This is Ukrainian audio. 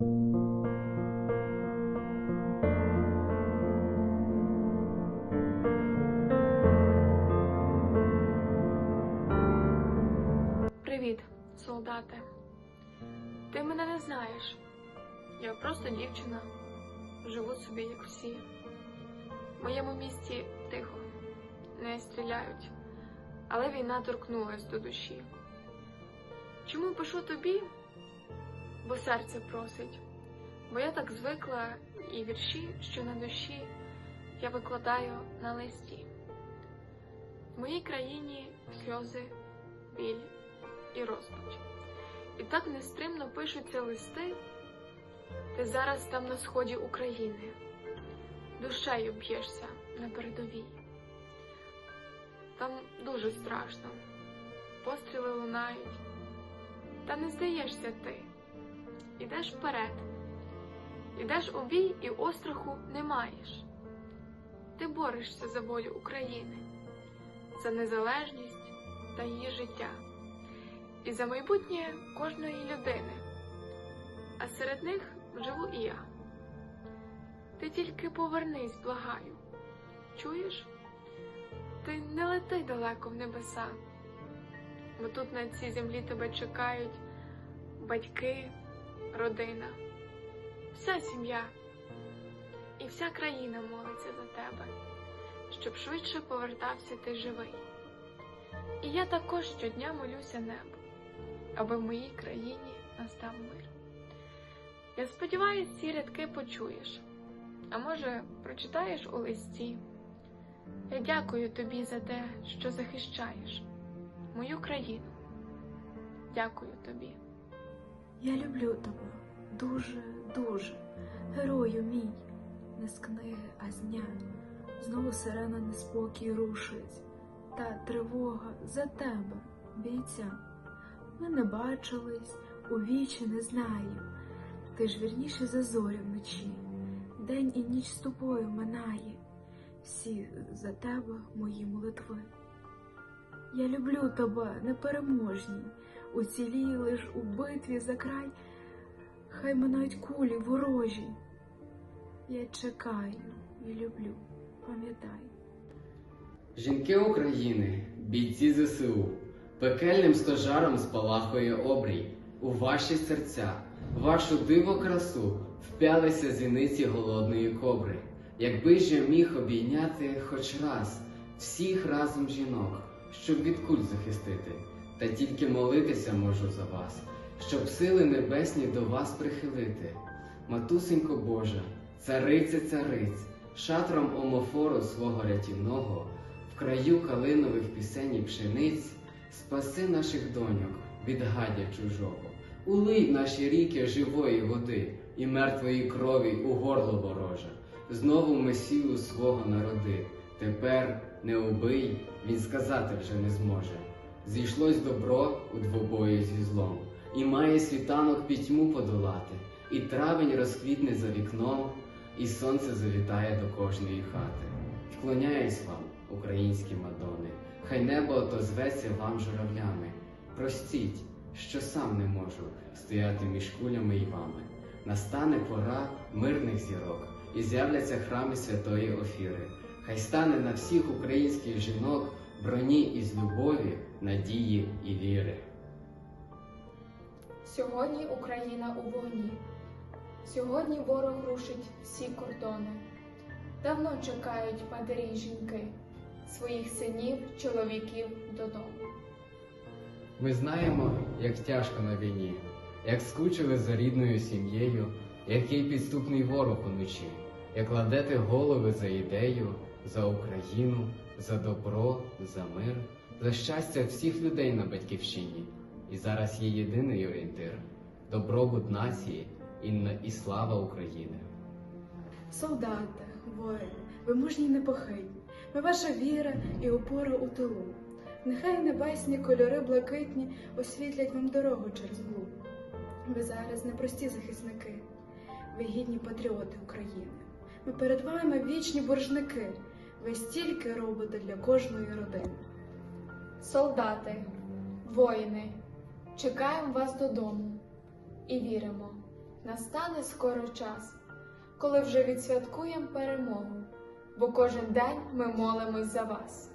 Привіт, солдате. Ти мене не знаєш. Я просто дівчина. Живу собі, як всі. В моєму місті тихо, не стріляють, але війна торкнулась до душі. Чому пишу тобі? Бо серце просить, бо я так звикла і вірші, що на душі, я викладаю на листі. В моїй країні сльози, біль і розпач. І так нестримно пишуться листи, ти зараз там на сході України, душею б'єшся на передовій. Там дуже страшно, постріли лунають, та не здаєшся ти. Ідеш вперед, ідеш у бій і остраху не маєш. Ти борешся за волю України, за незалежність та її життя і за майбутнє кожної людини. А серед них живу і я. Ти тільки повернись, благаю. Чуєш? Ти не лети далеко в небеса, бо тут на цій землі тебе чекають батьки, родина, вся сім'я і вся країна молиться за тебе, щоб швидше повертався ти живий. І я також щодня молюся небу, аби в моїй країні настав мир. Я сподіваюся, ці рядки почуєш, а може, прочитаєш у листі. Я дякую тобі за те, що захищаєш мою країну. Дякую тобі. Я люблю тебе дуже, дуже, герою мій, не з книги, а з дня. Знову сирена неспокій рушить, та тривога за тебе, бійця. Ми не бачились, у вічі не знаю. Ти ж вірніше за зорі вночі, день і ніч з тобою минає, всі за тебе мої молитви. Я люблю тебе, непереможній, уцілій лиш у битві за край, хай минають кулі ворожі. Я чекаю і люблю, пам'ятай. Жінки України, бійці ЗСУ, пекельним стожаром спалахує обрій. У ваші серця, вашу диво красу вп'ялися зіниці голодної кобри. Якби ж я міг обійняти хоч раз всіх разом жінок, щоб від куль захистити, та тільки молитися можу за вас, щоб сили небесні до вас прихилити. Матусенько Божа, цариця цариць, шатром омофору свого рятівного, в краю калинових пісень і пшениць, спаси наших доньок від гадя чужого, улий наші ріки живої води і мертвої крові у горло вороже, знову месію свого народи. Тепер не убий, він сказати вже не зможе. Зійшлось добро у двобої зі злом, і має світанок пітьму подолати, і травень розквітне за вікном, і сонце завітає до кожної хати. Вклоняюсь вам, українські мадони, хай небо отозветься вам журавлями. Простіть, що сам не можу стояти між кулями й вами. Настане пора мирних зірок, і з'являться храми святої Офіри. Хай стане на всіх українських жінок броні із любові, надії і віри. Сьогодні Україна у вогні. Сьогодні ворог рушить всі кордони. Давно чекають матері й жінки своїх синів, чоловіків додому. Ми знаємо, як тяжко на війні, як скучили за рідною сім'єю, який підступний ворог уночі, як кладете голови за ідею, за Україну, за добро, за мир, за щастя всіх людей на батьківщині. І зараз є єдиний орієнтир добробут нації і, і слава України. Солдати, воїни, ви мужні непохитні, ми ваша віра і опора у тилу. Нехай небесні кольори блакитні освітлять вам дорогу через глу. Ви зараз непрості захисники, ви гідні патріоти України. Ми перед вами вічні боржники. Ви стільки робите для кожної родини. Солдати, воїни, чекаємо вас додому і віримо, настане скоро час, коли вже відсвяткуємо перемогу, бо кожен день ми молимось за вас.